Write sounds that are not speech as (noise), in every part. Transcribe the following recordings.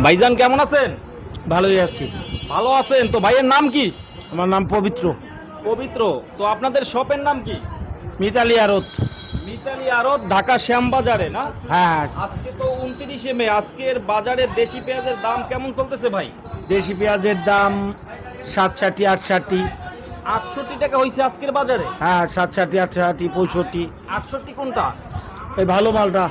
ভাইজান কেমন আছেন? ভালোই আছি। ভালো আছেন? তো ভাইয়ের নাম কি? আমার নাম পবিত্র। পবিত্র। তো আপনাদের শপের নাম কি? মিতালি আরত। মিতালি আরত ঢাকা শ্যামবাজারে না? হ্যাঁ আজকে তো উনত্রিশে মে আজকের বাজারে দেশি পেঁয়াজের দাম কেমন চলতেছে ভাই? দেশি পেঁয়াজের দাম সাত ষাটি আট ষাটি আটষট্টি টাকা হয়েছে আজকের বাজারে? হ্যাঁ সাত ষাটি আট ষাটি পঁয়ষট্টি। আটষট্টি কোনটা? এই ভালো মালটা।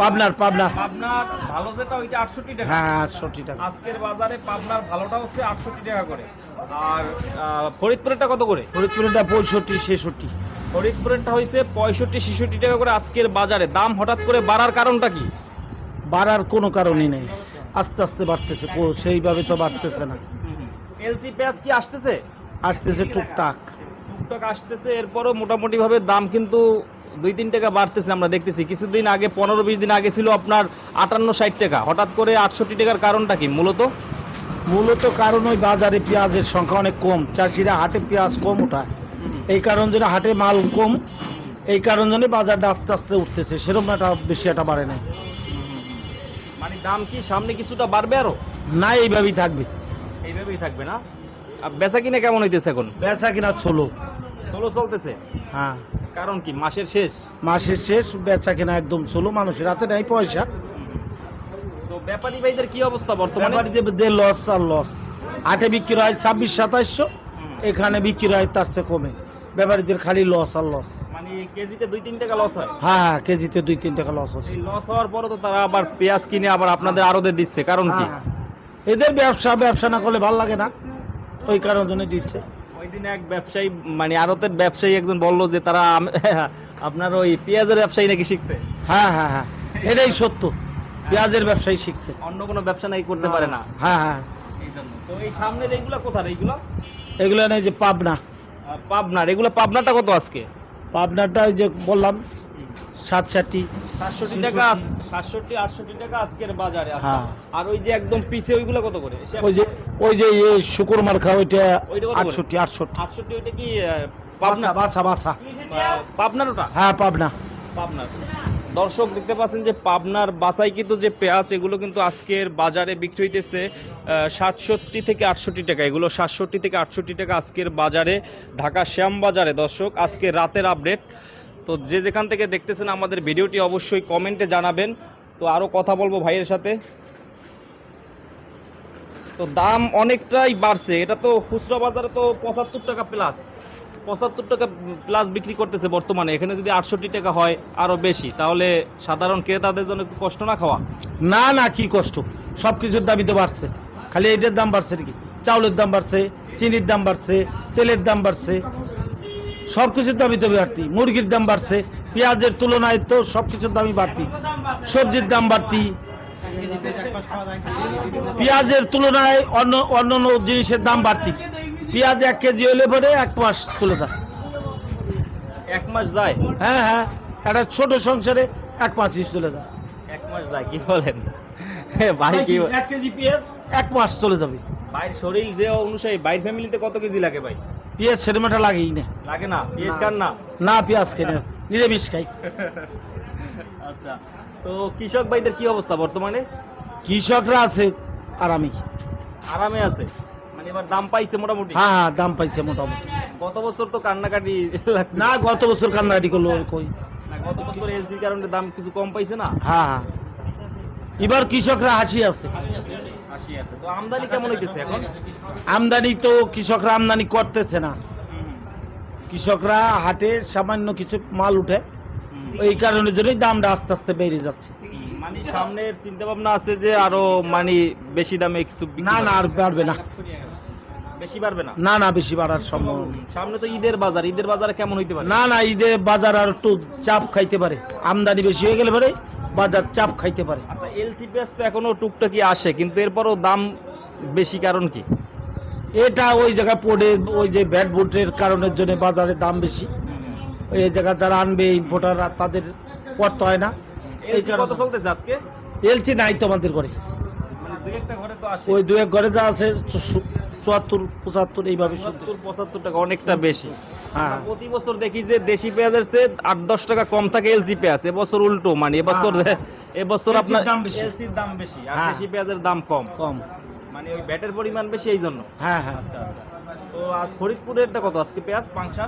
পাবনার পাবনার পাবনার ভালো যেটা ওইটা আটষট্টি টাকা। হ্যাঁ আটষট্টি টাকা। আজকের বাজারে পাবনার ভালোটা হচ্ছে আটষট্টি টাকা করে। আর ফরিদপুরেরটা কত করে? ফরিদপুরেরটা পঁয়ষট্টি ছেষট্টি। ফরিদপুরেরটা হয়েছে পঁয়ষট্টি ছেষট্টি টাকা করে আজকের বাজারে। দাম হঠাৎ করে বাড়ার কারণটা কি? বাড়ার কোনো কারণই নেই। আস্তে আস্তে বাড়তেছে। কো- সেইভাবে তো বাড়তেছে না। এলসি পেঁয়াজ কি আসতেছে? আসতেছে টুকটাক। টুকটাক আসতেছে। এরপরও মোটামুটি ভাবে দাম কিন্তু দুই তিন টাকা বাড়তেছে আমরা দেখতেছি। কিছুদিন আগে পনেরো বিশ দিন আগে ছিল আপনার আটান্ন ষাট টাকা। হঠাৎ করে আটষট্টি টাকার কারণটা কি মূলত? মূলত কারণ ওই বাজারে পেঁয়াজের সংখ্যা অনেক কম। চাষিরা হাটে পেঁয়াজ কম ওঠায় এই কারণ জন্য হাটে মাল কম। এই কারণ জন্য বাজারটা আস্তে আস্তে উঠতেছে। সেরকম একটা বেশি একটা বাড়ে নাই। মানে দাম কি সামনে কিছুটা বাড়বে আরও? না এইভাবেই থাকবে। এইভাবেই থাকবে না? আর বেচা কিনা কেমন হইতেছে এখন? বেচা কিনা ছোলো ষোলো চলতেছে? হ্যাঁ। কারণ কি মাসের শেষ? মাসের শেষ বেচা কিনা একদম ছোলো মানুষের হাতে নাই পয়সা। তো ব্যাপারী ভাইদের কি অবস্থা বর্তমানে? ব্যাপারীদের দে লস আর লস হাটে বিক্রি হয় ছাব্বিশ সাতাইশশো। এখানে বিক্রি হয় তার চেয়ে কমে। ব্যাপারীদের খালি লস আর লস মানে কেজিতে দুই তিন টাকা লস হয়? হ্যাঁ হ্যাঁ কেজিতে দুই তিন টাকা লস হচ্ছে। লস হওয়ার পরে তো তারা আবার পেঁয়াজ কিনে আবার আপনাদের আরোদের দিচ্ছে। কারণ কি? হ্যাঁ। এদের ব্যবসা ব্যবসা না করলে ভালো লাগে না। ওই কারণ জন্য দিচ্ছে। দিন এক ব্যবসায়ী মানে আড়তের ব্যবসায়ী একজন বলল যে তারা (laughs) আপনার ওই পেঁয়াজের ব্যবসায়ী নাকি শিখছে? হ্যাঁ হ্যাঁ হ্যাঁ। এটাই সত্য। পেঁয়াজের ব্যবসায়ী শিখছে। অন্য কোনো ব্যবসা নাই করতে পারে না? হ্যাঁ হ্যাঁ এই তো এই সামনের এইগুলো কোথার? এইগুলো? এগুলো নেই যে পাবনা। পাবনার। এগুলো পাবনাটা কত আজকে? পাবনাটা ওই যে বললাম সাত ষাটি সাতষট্টি টাকা সাতষট্টি আটষট্টি টাকা আজকের বাজারে আছে হ্যাঁ। আর ওই যে একদম পিছে ওইগুলো কত করে? ওই যে ওই যে ইয়ে শুকুর মার্খা ওইটা? আটষট্টি আটষট্টি। আটষট্টি ওইটা কি পাবনা? বাছা বাছা পাবনার ওটা হ্যাঁ পাবনা। পাবনার। দর্শক দেখতে পাচ্ছেন যে পাবনার বাসাই কিন্তু যে পেঁয়াজ এগুলো কিন্তু আজকের বাজারে বিক্রি হইতেছে সাতষট্টি থেকে আটষট্টি টাকা। এগুলো সাতষট্টি থেকে আটষট্টি টাকা আজকের বাজারে ঢাকা শ্যাম বাজারে দর্শক আজকে রাতের আপডেট তো যে যেখান থেকে দেখতেছেন আমাদের ভিডিওটি অবশ্যই কমেন্টে জানাবেন। তো আরও কথা বলব ভাইয়ের সাথে। তো দাম অনেকটাই বাড়ছে। এটা তো খুচরা বাজারে তো পঁচাত্তর টাকা প্লাস পঁচাত্তর টাকা প্লাস বিক্রি করতেছে বর্তমানে। এখানে যদি আটষট্টি টাকা হয় আরও বেশি, তাহলে সাধারণ ক্রেতাদের জন্য একটু কষ্ট না খাওয়া? না না, কি কষ্ট? সব কিছুর দামই তো বাড়ছে। খালি এইটার দাম বাড়ছে কি। চাউলের দাম বাড়ছে, চিনির দাম বাড়ছে, তেলের দাম বাড়ছে। সব কিছুর দামই তো বাড়তি। মুরগির দাম বাড়ছে পেঁয়াজের তুলনায় তো সব কিছুর দামই বাড়তি। সবজির দাম বাড়তি। পেঁয়াজের তুলনায় অন্য অন্য অন্য জিনিসের দাম বাড়তি। পেঁয়াজ এক কেজি হলে পরে এক মাস চলে যায় এক মাস যায়? হ্যাঁ হ্যাঁ একটা ছোট সংসারে এক মাস ইস চলে যায় এক মাস যায় কি বলেন? ভাই কি এক কেজি পেঁয়াজ এক মাস চলে যাবে। ভাইয়ের শরীর যে অনুসারে বাইর ফ্যামিলিতে কত কেজি লাগে ভাই? পেঁয়াজ সেরমাটা লাগেই না। লাগে না? পেঁয়াজ খান না? না পেঁয়াজ খাই না। নিরামিষ খাই। আচ্ছা। তো কৃষক ভাইদের কি অবস্থা বর্তমানে? কৃষকরা আছে আর আমি আরামে আছে? মানে এবার দাম পাইছে মোটামুটি? হ্যাঁ হ্যাঁ দাম পাইছে মোটামুটি। গত বছর তো কান্নাকাটি লাগছে। না গত বছর কান্নাকাটি করল কই। না, গত বছর এলসির কারণে দাম কিছু কম পাইছে না? হ্যাঁ হ্যাঁ। এবার কৃষকরা হাসি আছে। তো আমদানি কেমন হইতেছে এখন? আমদানি তো কৃষকরা আমদানি করতেছে না। কৃষকরা হাটে সামান্য কিছু মাল উঠে। ওই কারণের জন্যই দামটা আস্তে আস্তে বেড়ে যাচ্ছে। মানে সামনের চিন্তা ভাবনা আছে যে আরও মানে বেশি দামে কিছু না না আর বাড়বে না। বেশি বাড়বে না? না না বেশি বাড়ার সম্ভব সামনে তো ঈদের বাজার। ঈদের বাজারে কেমন হইতে পারে? না না ঈদে বাজার আর একটু চাপ খাইতে পারে। আমদানি বেশি হয়ে গেলে পরে বাজার চাপ খাইতে পারে। আচ্ছা এলসি পেঁয়াজ তো এখনও টুকটাকি আসে কিন্তু এরপরও দাম বেশি কারণ কি? এটা ওই জায়গায় পড়ে ওই যে ব্যাট বুটের কারণের জন্য বাজারে দাম বেশি। এই জায়গা যারা আনবে ইম্পোর্টার তাদের করতে হয় না। এই এলসি কত চলতেছে আজকে? এলসি নাই তো আমাদের ঘরে। মানে দুই একটা ঘরে তো আসে। ওই দু এক ঘরে যা আছে চুয়াত্তর পঁচাত্তর এইভাবে সত্তর পঁচাত্তর টাকা অনেকটা বেশি। হ্যাঁ। প্রতি বছর দেখি যে দেশি পেঁয়াজের চেয়ে আট দশ টাকা কম থাকে এলজি পেঁয়াজ। এবছর উল্টো মানে এবছর এবছর আপনার দাম বেশি। এলসির দাম বেশি আর হ্যাঁ। দেশি পেঁয়াজের দাম কম। কম। মানে ওই ব্যাটের পরিমাণ বেশি এই জন্য। হ্যাঁ হ্যাঁ। আচ্ছা আচ্ছা। তো আজ ফরিদপুরেরটা কত? আজকে পেঁয়াজ পাংশা?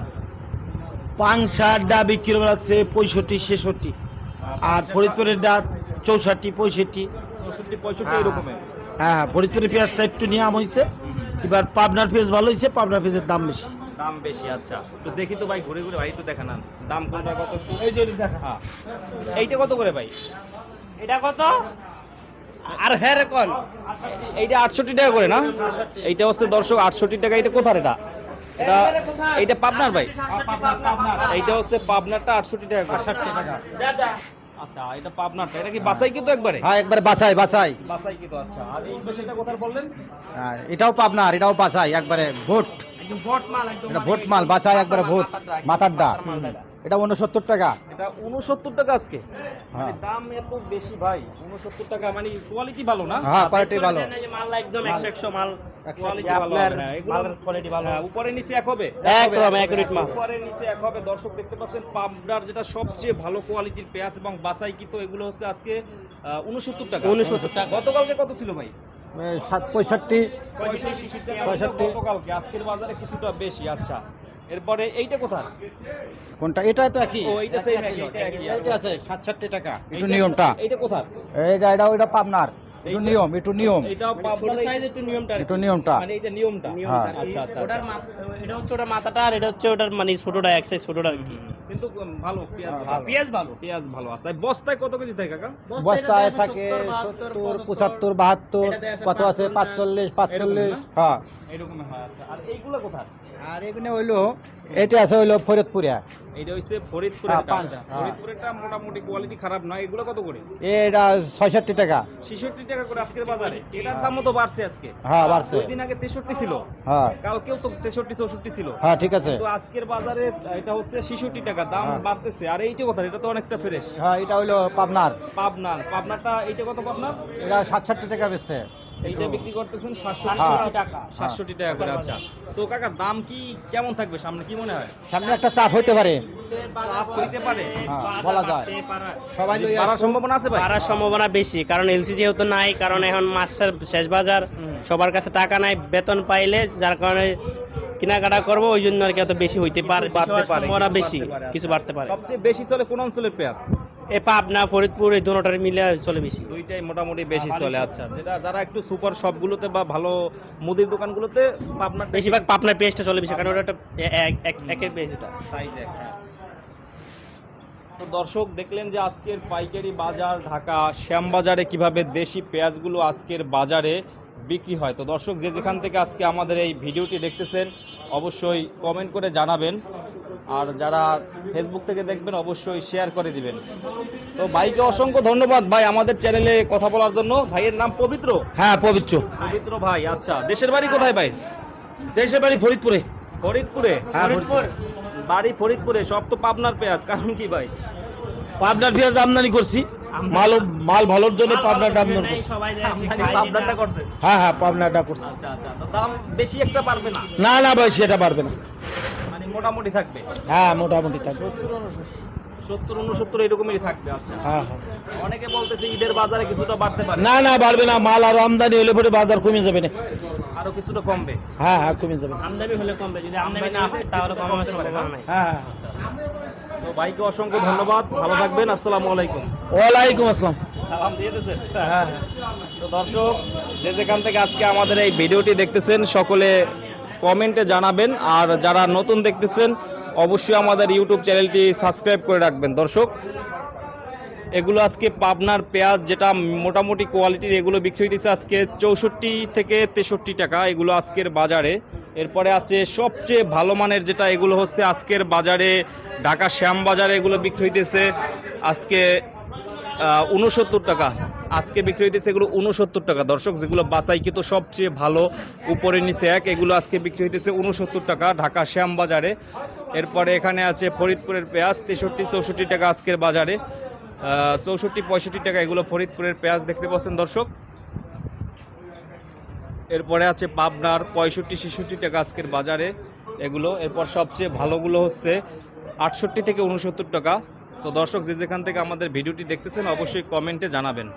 পাংশার ডা বিক্রি লাগছে পঁয়ষট্টি ছেষট্টি। আর ফরিদপুরের ডা চৌষট্টি পঁয়ষট্টি। চৌষট্টি পঁয়ষট্টি হ্যাঁ। এরকমের? হ্যাঁ হ্যাঁ। ফরিদপুরের পেঁয়াজটা একটু নিয়ম হয়েছে। এবার পাবনার পেঁয়াজ ভালো হয়েছে পাবনার পেঁয়াজের দাম বেশি। দাম বেশি আচ্ছা। তো দেখি তো ভাই ঘুরে ঘুরে ভাই একটু দেখা না দাম কোনটা কত? এই যে দেখা। হ্যাঁ। এইটা কত করে ভাই? এটা কত? আর হ্যাঁ রে কোন এইটা আটষট্টি টাকা করে না? এইটা হচ্ছে দর্শক আটষট্টি টাকা। এটা কোথার এটা? এটা এইটা পাবনার ভাই। এইটা হচ্ছে পাবনারটা আটষট্টি টাকা আটষট্টি টাকা। আচ্ছা এটা পাবনারটা এটা কি বাসাই কিন্তু একবারে? হ্যাঁ একবারে বাসাই বাসাই। বাসাই কিন্তু আচ্ছা। আর এই পাশেটা কোথায় বললেন? হ্যাঁ, এটাও পাবনার এটাও বাসাই একবারে ভোট। একদম ভোট মাল একদম এটা ভোট মাল বাসাই একবারে ভোট মাথার ডা এটা উনসত্তর টাকা। এটা উনসত্তর টাকা আজকে। মানে দাম এত বেশি ভাই উনসত্তর টাকা মানে কোয়ালিটি ভালো না? হ্যাঁ কোয়ালিটি ভালো। মাল একদম একশো একশো মাল কোয়ালিটি ভালো না। মালের quality ভালো। হ্যাঁ, উপরে নিচে এক হবে। একদম অ্যাকুরেট মাল। উপরে নিচে এক হবে। দর্শক দেখতে পাচ্ছেন পাবনার যেটা সবচেয়ে ভালো কোয়ালিটির পেঁয়াজ এবং বাসাই কিন্তু এগুলো হচ্ছে আজকে উনসত্তর টাকা। 69 টাকা। গতকালকে কত ছিল ভাই? পঁয়ষট্টি। গতকালকে আজকের বাজারে কিছুটা বেশি আচ্ছা। এরপরে এইটা কোথায়? কোনটা? এটা তো একই। ও, এইটা সেম একই, এইটা একই। আছে সাতষট্টি টাকা। একটু নিয়মটা। এইটা কোথায়? এইটা এটা ওইটা পাবনার। একটু নিয়ম একটু নিয়ম। সাইজ একটু নিয়মটা একটু নিয়মটা। মানে এইটা নিয়মটা। হ্যাঁ। আচ্ছা আচ্ছা ওটার আচ্ছা। এটা হচ্ছে ওটার মাথাটা আর এটা হচ্ছে ওটার মানে ছোটটা এক সাইজ ছোটটা আর কি। কিন্তু ভালো পেঁয়াজ হ্যাঁ, ভালো। পেঁয়াজ ভালো। আছে। বস্তায় কত কেজি থাকে কাকা? বস্তায় থাকে সত্তর পঁচাত্তর। বাহাত্তর কত আছে? পাঁচচল্লিশ। পাঁচচল্লিশ হ্যাঁ। এরকম হয় আচ্ছা। আর এইগুলো কোথায়? আর এখানে হইল এটা আছে হইল ফরিদপুরিয়া এইটা হইছে ফরিদপুরের পাঁচটা, হ্যাঁ। ফরিদপুরেরটা মোটামুটি কোয়ালিটি খারাপ নয়। এগুলো কত করে? এটা ছয়ষট্টি টাকা। ছেষট্টি টাকা করে আজকের বাজারে। এটার দামও তো বাড়ছে আজকে। হ্যাঁ বাড়ছে। দুই দিন আগে তেষট্টি ছিল। হ্যাঁ। কালকেও তো তেষট্টি চৌষট্টি ছিল। হ্যাঁ ঠিক আছে। তো আজকের বাজারে এটা হচ্ছে ছেষট্টি টাকা। দাম হ্যাঁ। বাড়তেছে। আর এইটা কথা এটা তো অনেকটা ফ্রেশ হ্যাঁ এটা হইল পাবনার। পাবনার। পাবনারটা এইটা কত পাবনার? এটা সাতষট্টি টাকা বেচছে। এইটা বিক্রি করতেছেন হ্যাঁ। টাকা। সাতষট্টি টাকা। করে আচ্ছা। তো কাকা দাম কি কেমন থাকবে? সামনে কি মনে হয়? সামনে একটা চাপ হইতে পারে। লাভ হইতে পারে? হ্যাঁ, বলা যায়। সবাই লইয়া- সম্ভাবনা আছে ভাই? বাড়ার সম্ভাবনা বেশি কারণ এলসি যেহেতু নাই কারণ এখন মাসের শেষ বাজার সবার কাছে টাকা নাই বেতন পাইলে যার কারণে কেনাকাটা করব ওই জন্য আর কি এত বেশি হইতে পারে বাড়তে পারে কিছু বেশি। বাড়তে পারে। সবচেয়ে বেশি চলে কোন অঞ্চলের পেঁয়াজ? এ পাবনা ফরিদপুর এই দুটোটার মিলে চলে বেশি। দুইটাই মোটামুটি বেশি চলে আচ্ছা। যেটা যারা একটু সুপার শপগুলোতে বা ভালো মুদির দোকানগুলোতে আপনার বেশিরভাগ পাবনা পেস্টটা চলে বেশি কারণ ওটা একটা এক- এক- একের পেজ এটা। সাইজ এক হ্যাঁ। তো দর্শক দেখলেন যে আজকের পাইকারি বাজার ঢাকা শ্যামবাজারে কীভাবে দেশি পেঁয়াজগুলো আজকের বাজারে বিক্রি হয়। তো দর্শক যে যেখান থেকে আজকে আমাদের এই ভিডিওটি দেখতেছেন অবশ্যই কমেন্ট করে জানাবেন। আর যারা ফেসবুক থেকে দেখবেন অবশ্যই শেয়ার করে দিবেন। তো ভাইকে অসংখ্য ধন্যবাদ ভাই আমাদের চ্যানেলে কথা বলার জন্য। ভাইয়ের নাম পবিত্র? হ্যাঁ পবিত্র। পবিত্র ভাই আচ্ছা। দেশের বাড়ি কোথায় ভাই? দেশের বাড়ি ফরিদপুরে। ফরিদপুরে? হ্যাঁ, ফরিদপুর। বাড়ি ফরিদপুরে সব তো পাবনার পেঁয়াজ কারণ কি ভাই? পাবনার পেঁয়াজ আমদানি করছি। মাল মাল ভালোর জন্য পাবনার আমদানি করছি। সবাই করছে। হ্যাঁ হ্যাঁ পাবনাটা করছি। আচ্ছা আচ্ছা। দাম বেশি একটা পারবে না? না না ভাই সেটা পারবে না। মানে মোটামুটি থাকবে? হ্যাঁ মোটামুটি থাকবে। সত্তর উনসত্তর এরকমই থাকবে আচ্ছা। হ্যাঁ হ্যাঁ। অনেকে বলতেছে ঈদের বাজারে কিছুটা বাড়তে পারে। না না বাড়বে না মাল আরও আমদানি হলে পরে বাজার কমে যাবে না। আরও কিছুটা কমবে? হ্যাঁ হ্যাঁ কমে যাবে। আমদানি হলে কমবে যদি আমদানি না হয় তাহলে কমানোর সম্ভাবনা নাই হ্যাঁ হ্যাঁ। তো ভাইকে অসংখ্য ধন্যবাদ ভালো থাকবেন আসসালামু আলাইকুম। ওয়ালাইকুম আসসালাম। সালাম দিয়ে দিয়েছেন হ্যাঁ। তো দর্শক যে যেখান থেকে আজকে আমাদের এই ভিডিওটি দেখতেছেন সকলে কমেন্টে জানাবেন। আর যারা নতুন দেখতেছেন, অবশ্যই আমাদের ইউটিউব চ্যানেলটি সাবস্ক্রাইব করে রাখবেন। দর্শক, এগুলো আজকে পাবনার পেঁয়াজ, যেটা মোটামুটি কোয়ালিটির, এগুলো বিক্রি হইতেছে আজকে চৌষট্টি থেকে তেষট্টি টাকা। এগুলো আজকের বাজারে। এরপরে আছে সবচেয়ে ভালো মানের যেটা, এগুলো হচ্ছে আজকের বাজারে ঢাকা শ্যাম বাজারে এগুলো বিক্রি হইতেছে আজকে উনসত্তর টাকা। আজকে বিক্রি হইতেছে এগুলো উনসত্তর টাকা। দর্শক, যেগুলো বাসাইকৃত সবচেয়ে ভালো, উপরে নিচে এক, এগুলো আজকে বিক্রি হইতেছে উনসত্তর টাকা ঢাকা শ্যাম বাজারে এরপরে এখানে আছে ফরিদপুরের পেঁয়াজ, তেষট্টি, চৌষট্টি টাকা আজকের বাজারে। চৌষট্টি, পঁয়ষট্টি টাকা এগুলো ফরিদপুরের পেঁয়াজ দেখতে পাচ্ছেন দর্শক। এরপরে আছে পাবনার পঁয়ষট্টি, ছেষট্টি টাকা আজকের বাজারে এগুলো। এরপর সবচেয়ে ভালোগুলো হচ্ছে আটষট্টি থেকে উনসত্তর টাকা। তো দর্শক, যে যেখান থেকে আমাদের ভিডিওটি দেখতেছেন, অবশ্যই কমেন্টে জানাবেন।